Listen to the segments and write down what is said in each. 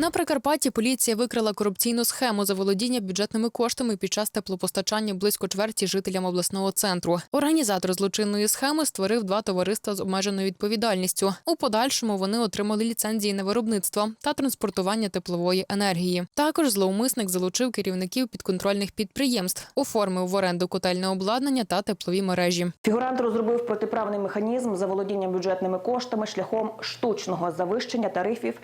На Прикарпатті поліція викрила корупційну схему заволодіння бюджетними коштами під час теплопостачання близько чверті жителям обласного центру. Організатор злочинної схеми створив два товариства з обмеженою відповідальністю. У подальшому вони отримали ліцензії на виробництво та транспортування теплової енергії. Також зловмисник залучив керівників підконтрольних підприємств, оформив в оренду котельне обладнання та теплові мережі. Фігурант розробив протиправний механізм заволодіння бюджетними коштами шляхом штучного завищення тарифів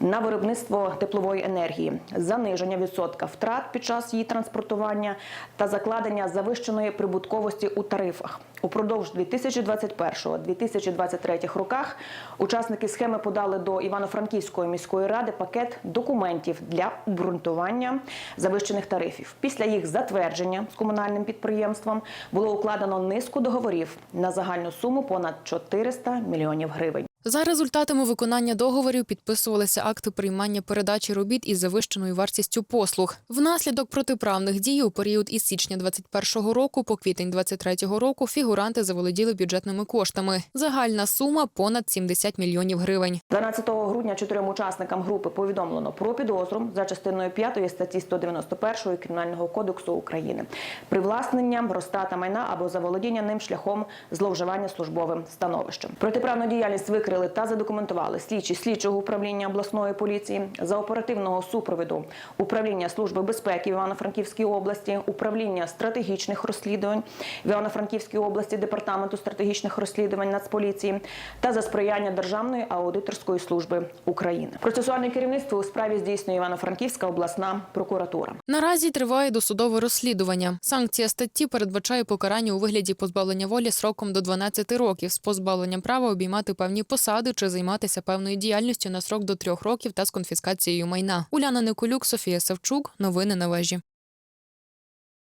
на виробництво теплової енергії, заниження відсотка втрат під час її транспортування та закладення завищеної прибутковості у тарифах. Упродовж 2021-2023 роках учасники схеми подали до Івано-Франківської міської ради пакет документів для обґрунтування завищених тарифів. Після їх затвердження з комунальним підприємством було укладено низку договорів на загальну суму понад 400 мільйонів гривень. За результатами виконання договорів підписувалися акти приймання передачі робіт із завищеною вартістю послуг. Внаслідок протиправних дій у період із січня 21 року по квітень 23 року фігуранти заволоділи бюджетними коштами. Загальна сума понад 70 мільйонів гривень. 12 грудня чотирьом учасникам групи повідомлено про підозру за частиною 5 статті 191 Кримінального кодексу України. Привласнення, розтрата майна або заволодіння ним шляхом зловживання службовим становищем. Протиправну діяльність викрили та задокументували слідчі слідчого управління обласної поліції за оперативного супроводу управління служби безпеки в Івано-Франківській області, управління стратегічних розслідувань в Івано-Франківській області департаменту стратегічних розслідувань Нацполіції та за сприяння Державної аудиторської служби України. Процесуальне керівництво у справі здійснює Івано-Франківська обласна прокуратура. Наразі триває досудове розслідування. Санкція статті передбачає покарання у вигляді позбавлення волі сроком до 12 років з позбавленням права обіймати певні посади чи займатися певною діяльністю на срок до трьох років та з конфіскацією майна. Уляна Николюк, Софія Савчук. Новини на вежі.